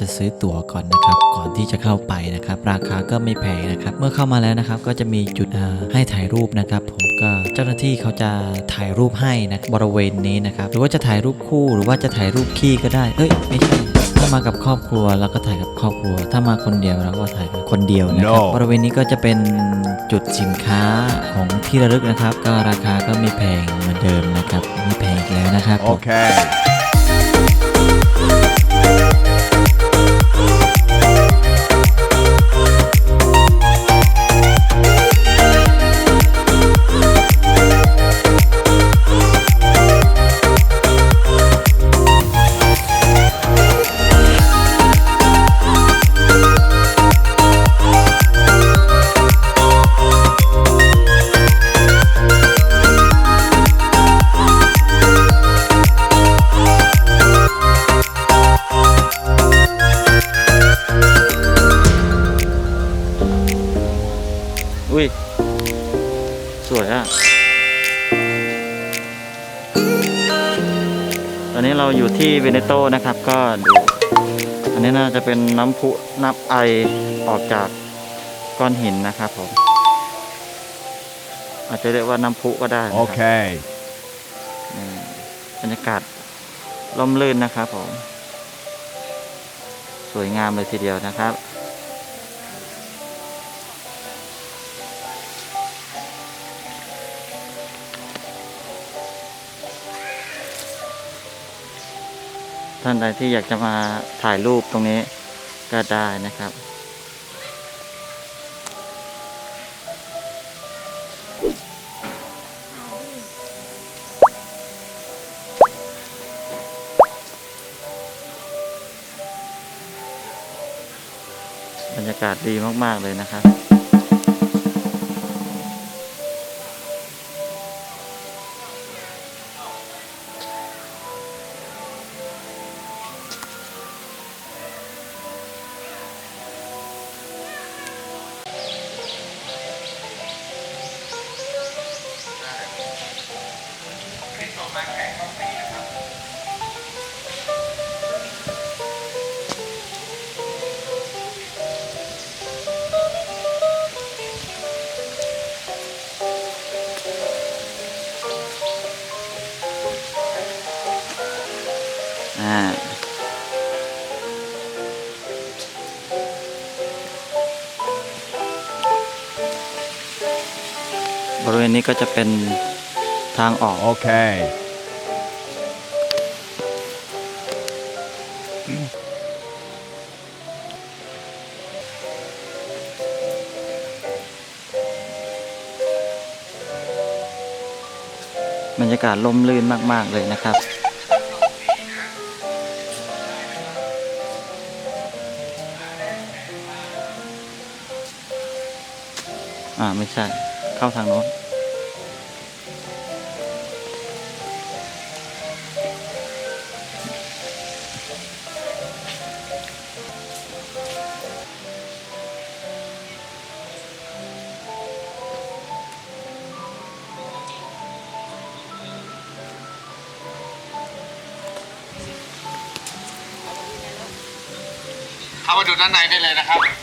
จะซื้อตั๋วก่อนนะครับ ก่อนที่จะเข้าไปนะครับ ราคาก็ไม่แพงนะครับ เมื่อเข้ามาแล้วนะครับ ก็จะมีจุดอ่าให้ถ่ายรูปนะครับ ผมก็เจ้าหน้าที่เขาจะถ่ายรูปให้นะบริเวณนี้นะครับ หรือว่าจะถ่ายรูปคู่ หรือว่าจะถ่ายรูปขี้ก็ได้เอ้ยไม่ใช่ถ้ามากับครอบครัวเราก็ถ่ายกับครอบครัว ถ้ามาคนเดียวเราก็ถ่ายกับคนเดียวนะครับ No บริเวณนี้ก็จะเป็นจุดสินค้าของที่ระลึกนะครับ ก็ราคาก็ไม่แพงเหมือนเดิมนะครับไม่แพงอีกแล้วนะครับผม Okay. อุ้ อนนี้เราอยู่ที่เวเนโตนะครับ ก็ดูอันนี้น่าจะเป็นน้ำพุน้ำไอออกจากก้อนหินนะครับผม อาจจะเรียกว่าน้ำพุก็ได้นะครับ Okay. อืมบรรยากาศร่มรื่นนะครับผม สวยงามเลยทีเดียวนะครับ ท่านใดที่อยากจะมาถ่ายรูปตรงนี้ก็ได้นะครับ บรรยากาศดีมาก ๆ เลยนะครับาบริเวณนี้ก็จะเป็นทางออก Okay. บรรยากาศล่มลื่นมาก ๆ เลยนะครับ อ่าไม่ใช่ เข้าทางโน้นเข้ามาดูด้านในได้เลยนะครับ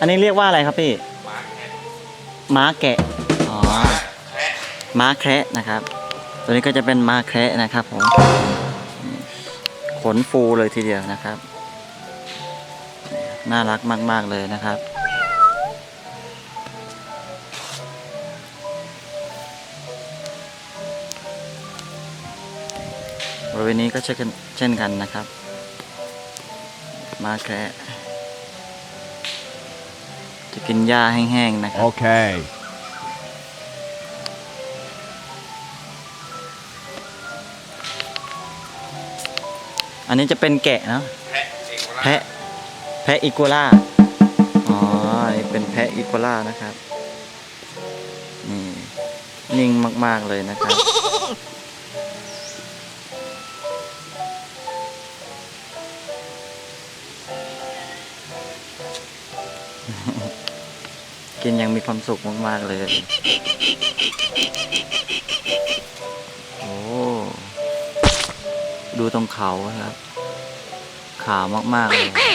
อันนี้เรียกว่าอะไรครับพี่ม้าแกะอ๋อม้าแคระนะครับ ตัวนี้ก็จะเป็นม้าแคระนะครับผมขนฟูเลยทีเดียวนะครับ น่ารักมาก ๆ เลยนะครับบริเวณนี้ก็เช่นกันนะครับม้าแคระ กินหญ้าแห้งๆนะครับ Okay. อันนี้จะเป็นแกะเนาะแพะเองแพะแพะอีกัวล่าอ๋อนี่เป็นแพะอีกัวล่านะครับนี่นิ่งมากๆเลยนะครับ กินอยังมีความสุขมาก ๆ เลย โอ้ ดูตรงเขาครับ ขาวมาก ๆ เลยนี่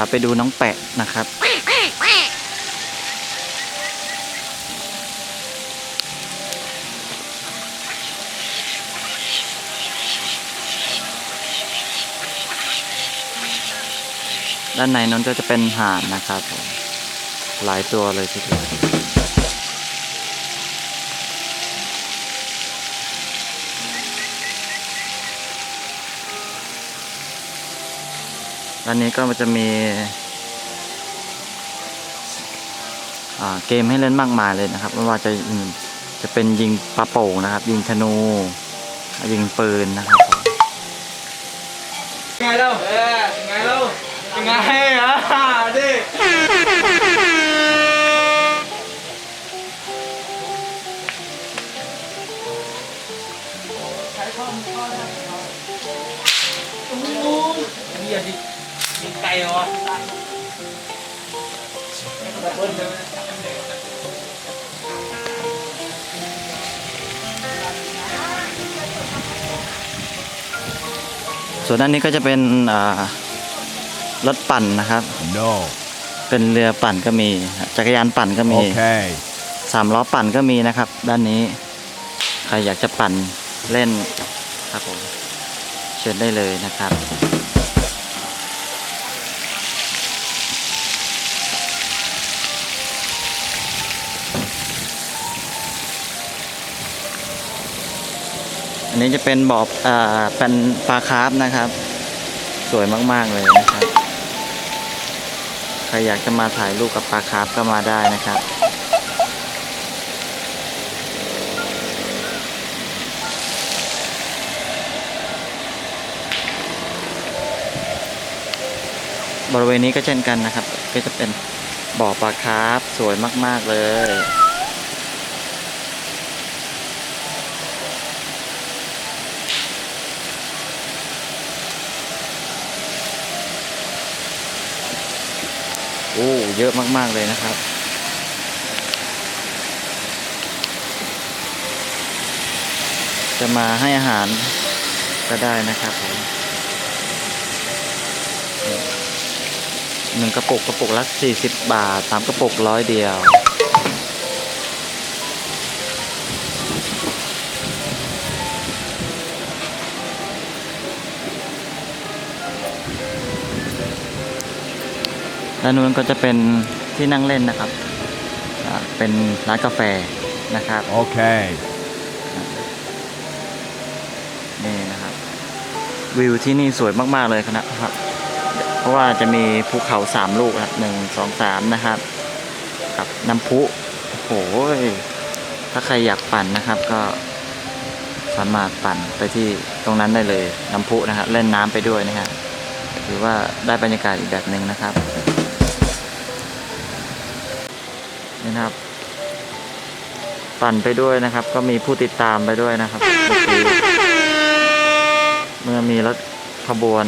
าไปดูน้องแปะนะครับ ด้านในนั้นก็จะเป็นห่านนะครับผมหลายตัวเลยทีเดียว ด้านนี้ก็จะมีอ่าเกมให้เล่นมากมายเลยนะครับไม่ว่าจะอืมจะเป็นยิงปลาโป่งนะครับ ยิงธนู ยิงปืนนะครับผมไงเล่าเออไงเล่ายังไงอะดินี่อย่าดิยิงไกลเหรอเบิ้ลเลยส่วนด้านนี้ก็จะเป็นอ่ารถปั่นนะครับ No. เป็นเรือปั่นก็มี จักรยานปั่นก็มี Okay. สามล้อปั่นก็มีนะครับ ด้านนี้ ใครอยากจะปั่นเล่นครับผมเชิญได้เลยนะครับ นนี้จะเป็นบ่ออ่าเป็นปลาคาร์ฟนะครับ สวยมากๆเลยนะครับ ใครอยากจะมาถ่ายรูปกับปลาคาร์ฟก็มาได้นะครับบริเวณนี้ก็เช่นกันนะครับ ก็จะเป็นบ่อปลาคาร์ฟสวยมาก ๆ เลย อ้ เยอะมากๆเลยนะครับ จะมาให้อาหารก็ได้นะครับผมหนึ่งกระปุกกระปุกละ40 บาทสามกระปุกร้อยเดียว ด้านนู้นก็จะเป็นที่นั่งเล่นนะครับอ่าเป็นร้านกาแฟนะครับ Okay. นี่นะครับ วิวที่นี่สวยมาก ๆ เลยนะครับ เพราะว่าจะมีภูเขาสามลูกนะครับหนึ่งสองสามนะครับ กับน้ำพุโอ้โหถ้าใครอยากปั่นนะครับ ก็สามารถปั่นไปที่ตรงนั้นได้เลยน้ำพุนะครับเล่นน้ำไปด้วยนะฮะถือว่าได้บรรยากาศอีกแบบหนึ่งนะครับ นะครับ ปั่นไปด้วยนะครับ ก็มีผู้ติดตามไปด้วยนะครับเมื่อมีรถขบวน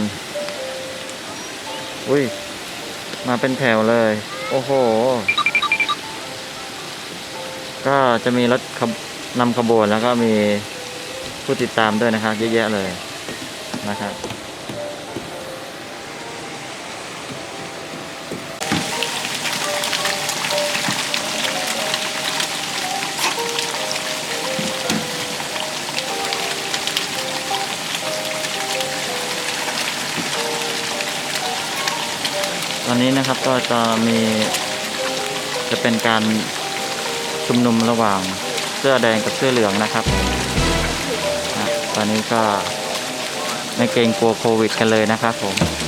อุ้ย มาเป็นแถวเลย โอ้โห ก็จะมีรถนำขบวนแล้วก็มีผู้ติดตามด้วยนะครับเยอะแยะเลยนะครับ ก็จะมีจะเป็นการชุมนุมระหว่างเสื้อแดงกับเสื้อเหลืองนะครับ ตอนนี้ก็ไม่เกรงกลัวโควิดกันเลยนะครับผม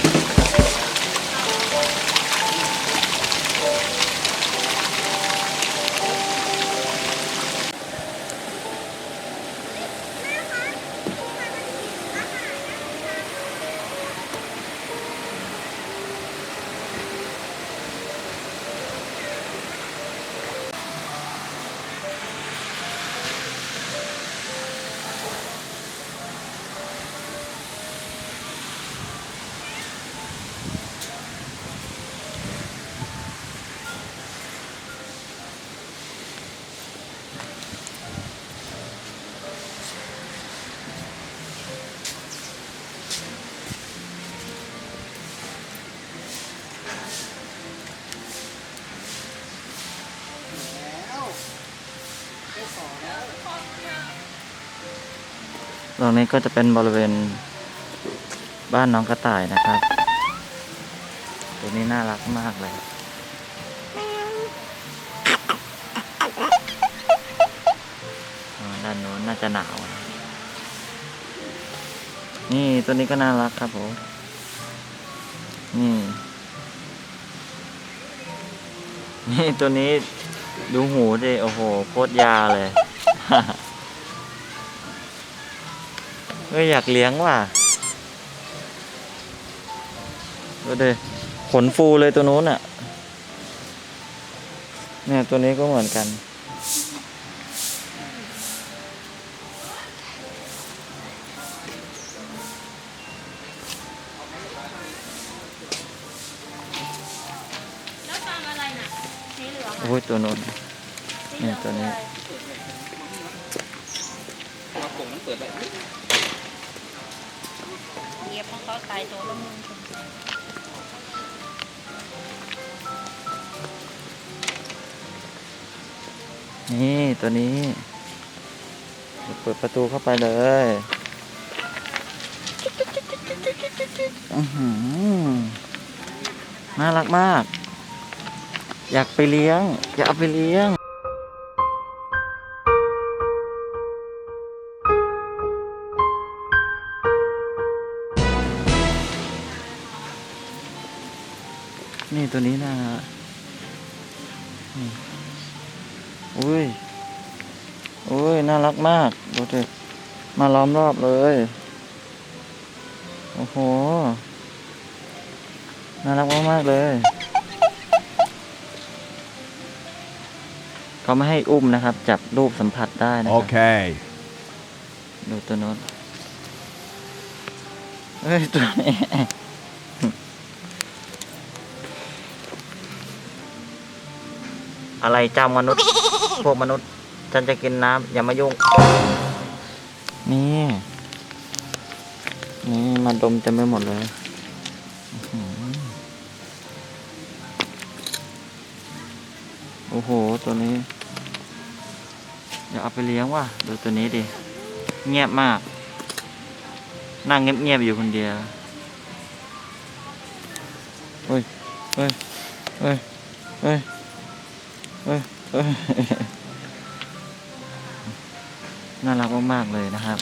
รงนี้ก็จะเป็นบริเวณบ้านน้องกระต่ายนะครับ ตัวนี้น่ารักมากเลยด้านโน้นน่าจะหนาวนะนี่ตัวนี้ก็น่ารักครับผม นี่ นี่ตัวนี้ดูหูดิโอ้โหโคตรยาเลย เฮ้ยอยากเลี้ยงว่ะดูดิขนฟูเลยตัวนู้นอะ เนี่ยตัวนี้ก็เหมือนกัน แล้วฟังอะไรน่ะสีเหลืองโอ้ยตัวนู้น สีเหลืองเนี่ยตัวนี้มาผมมันเปิดไป เหยียบของเขาตายตัวละมึงนี่ตัวนี้เปิดประตูเข้าไปเลยอื้อหือน่ารักมาก อยากไปเลี้ยง อยากเอาไปเลี้ยง ดูดิมาล้อมรอบเลย โอ้โห น่ารักมากๆเลย เขาไม่ให้อุ้มนะครับ จับรูปสัมผัสได้นะครับ Okay. ดูตัวโน้นเฮ้ยตัวนี้อะไรจำมนุษย์ พวกมนุษย์ ฉันจะกินน้ำอย่ามายุ่ง นี่ นี่มาดมเต็มไปหมดเลยโอ้โห ตัวนี้อย่าเอาไปเลี้ยงว่ะ ดูตัวนี้ดิ เงียบมาก นั่งเงียบๆอยู่คนเดียวเฮ้ยเฮ้ยเฮ้ยเฮ้ยเฮ้ยเฮ้ย น่ารักมากๆเลยนะครับ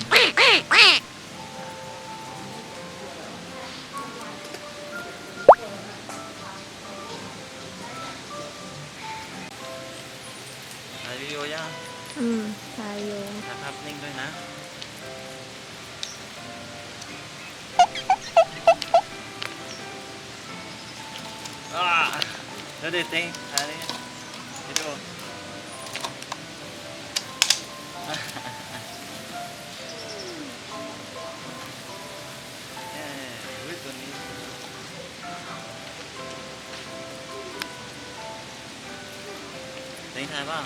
เต็งถ่ายบ้าง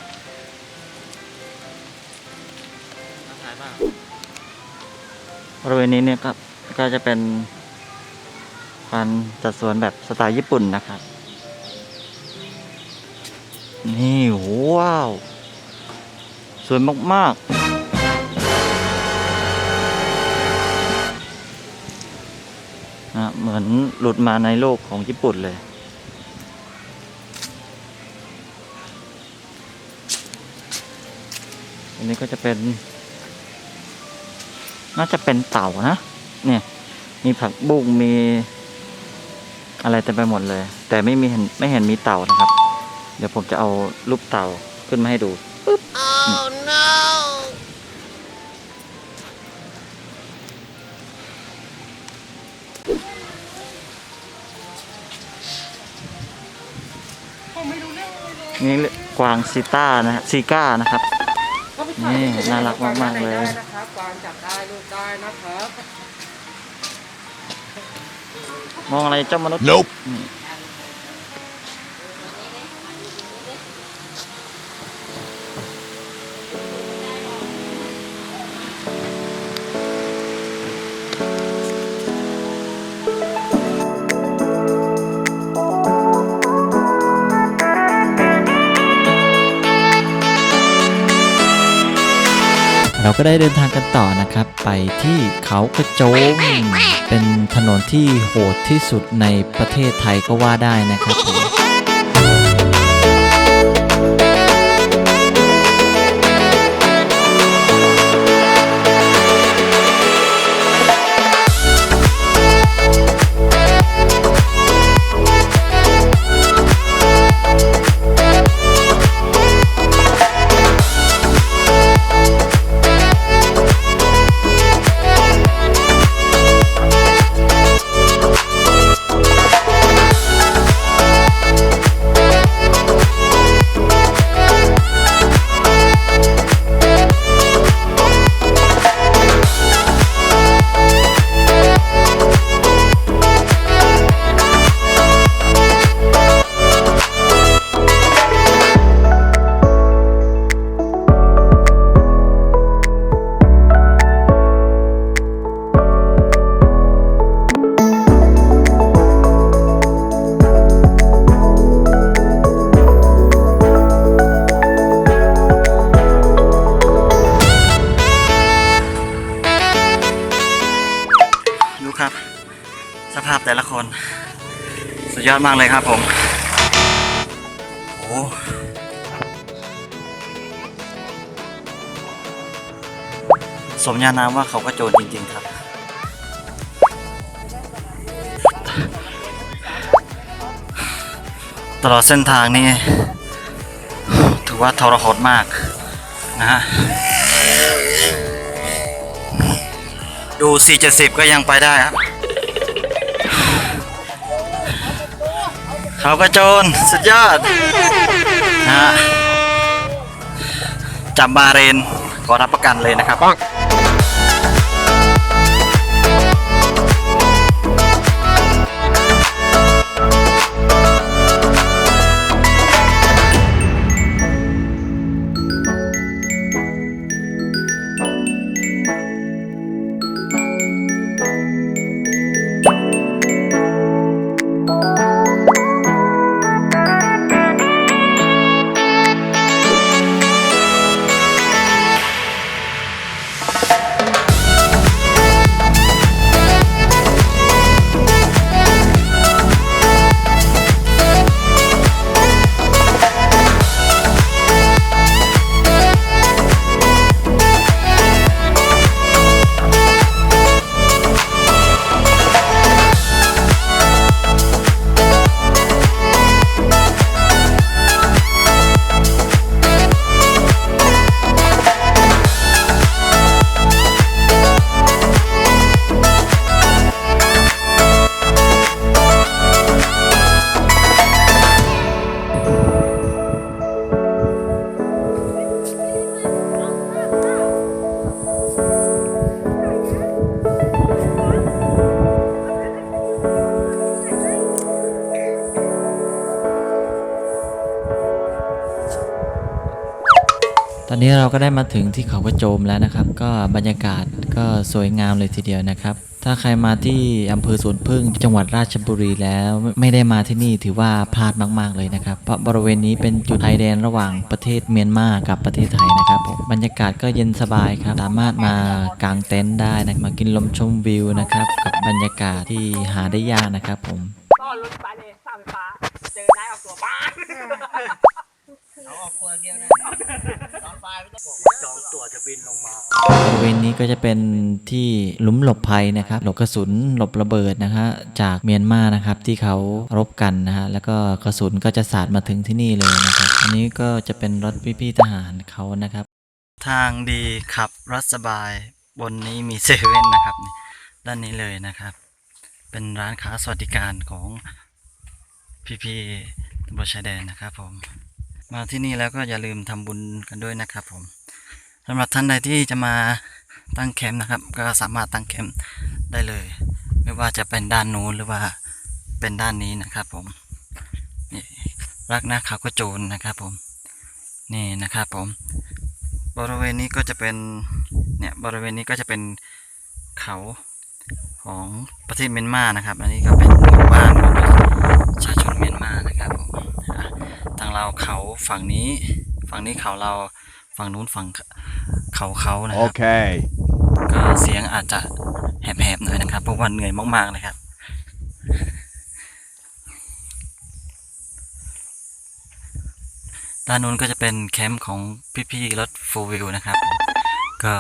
ถ่ายบ้างบริเวณนี้เนี่ยครับก็จะเป็นการจัดสวนแบบสไตล์ญี่ปุ่นนะครับ นี่ว้าว สวยมาก ๆนะเหมือนหลุดมาในโลกของญี่ปุ่นเลย นนี้ก็จะเป็น น่าจะเป็นเต่านะ เนี่ย มีผักบุ้งมี อะไรเต็มไปหมดเลย แต่ไม่มีเห็นไม่เห็นมีเต่านะครับ เดี๋ยวผมจะเอารูปเต่าขึ้นมาให้ดูปึ๊บนี่กวางซีต้านะฮะซีก้านะครับ นี่น่ารักมากๆเลย นะครับกวางจับได้ลูกได้นะครับ มองอะไรเจ้ามนุษย์ Nope. นี่ เราก็ได้เดินทางกันต่อนะครับ ไปที่เขากระโจม เป็นถนนที่โหดที่สุดในประเทศไทยก็ว่าได้นะครับผม ดยอดมากเลยครับผม โอ้สมญานามว่าเขากระโจนจริง ๆ ครับ ตลอดเส้นทางนี่ถือว่าทรหดมากนะฮะดู 470 ก็ยังไปได้ครับ เขากระโจนสุดยอดนะจับบาเรนขอรับประกันเลยนะครับ ก็ได้มาถึงที่เขากระโจมแล้วนะครับ ก็บรรยากาศก็สวยงามเลยทีเดียวนะครับ ถ้าใครมาที่อำเภอสวนพึ่งจังหวัดราชบุรีแล้วไม่ได้มาที่นี่ถือว่าพลาดมาก ๆ เลยนะครับ เพราะบริเวณนี้เป็นจุดไทยแดนระหว่างประเทศเมียนมากับประเทศไทยนะครับผมบรรยากาศก็เย็นสบายครับสามารถมากางเต็นท์ได้นะมากินลมชมวิวนะครับกับบรรยากาศที่หาได้ยากนะครับผมก็รถไฟเลยสามไฟฟ้าเจอได้ออกตัวบ้านเอาออกตัวเดียวนะ จองตั๋วจะบินลงมา บริเวณนี้ก็จะเป็นที่หลุมหลบภัยนะครับ หลบกระสุนหลบระเบิดนะฮะจากเมียนมานะครับที่เขารบกันนะฮะแล้วก็กระสุนก็จะสาดมาถึงที่นี่เลยนะครับ อันนี้ก็จะเป็นรถพี่ๆทหารเขานะครับ ทางดีขับรถสบายบนนี้มีเซเว่นนะครับ ด้านนี้เลยนะครับ เป็นร้านค้าสวัสดิการของพี่ๆตำรวจชายแดนนะครับผมมาที่นี่แล้วก็อย่าลืมทำบุญกันด้วยนะครับผม สำหรับท่านใดที่จะมาตั้งแคมป์นะครับ ก็สามารถตั้งแคมป์ได้เลย ไม่ว่าจะเป็นด้านนู้นหรือว่าเป็นด้านนี้นะครับผมนี่รักนะเขาก็โจรนะครับผมนี่นะครับผม บริเวณนี้ก็จะเป็นเนี่ยบริเวณนี้ก็จะเป็นเขาของประเทศเมียนมานะครับ อันนี้ก็เป็นหมู่บ้านของประชาชนเมียนมานะครับผมทางเราเขาฝั่งนี้ฝั่งนี้เขาเรา ฝั่งนู้นฝั่งเขาเขานะครับ Okay. ก็เสียงอาจจะแหบๆหน่อยนะครับ เพราะว่าเหนื่อยมากๆเลยครับ ด้านนู้นก็จะเป็นแคมป์ของพี่ๆรถโฟวิวนะครับ ก็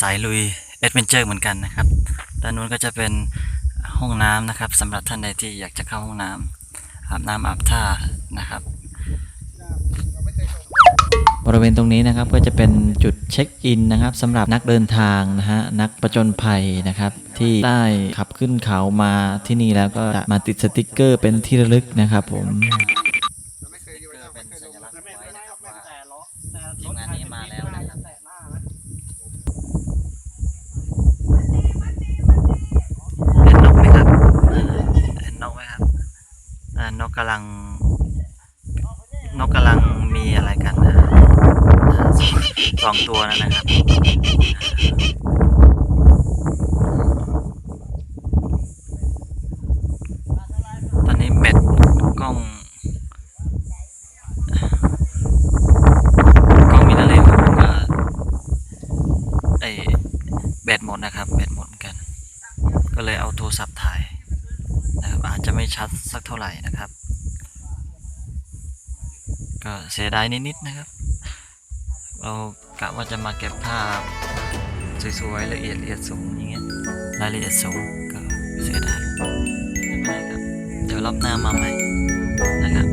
สายลุยเอดเวนเจอร์เหมือนกันนะครับ ด้านนู้นก็จะเป็นห้องน้ำนะครับสำหรับท่านใดที่อยากจะเข้าห้องน้ำอาบน้ำอาบท่านะครับบ ริเวณตรงนี้นะครับก็จะเป็นจุดเช็คอินนะครับสำหรับนักเดินทางนะฮะนักประจนภัยนะครับที่ได้ขับขึ้นเขามาที่นี่แล้วก็จะมาติดสติกเกอร์เป็นที่ระลึกนะครับผมเป็นสัญลักษณ์ไว้นะครับว่าทีมงานนี้มาแล้วนะครับเห็นนกไหมครับเห็นนกไหมครับนกกำลังนกกำลังมีอะไรกันนะ สองตัวนั่นนะครับตอนนี้เบ็ดกล้องกล้องมิเตอร์เลนส์ผมก็ไอแบตหมดนะครับแบตหมดเหมือนกัน ก็เลยเอาโทรศัพท์ถ่ายนะครับอาจจะไม่ชัดสักเท่าไหร่นะครับ ก็เสียดายนิดๆนะครับ เรากะว่าจะมาเก็บภาพสวยๆละเอียดละเอียดสูงอย่างเงี้ยรายละเอียดสูงก็เสียดายไม่เป็นไรครับ เดี๋ยวรอบหน้ามาใหม่นะครับ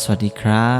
สวัสดีครับ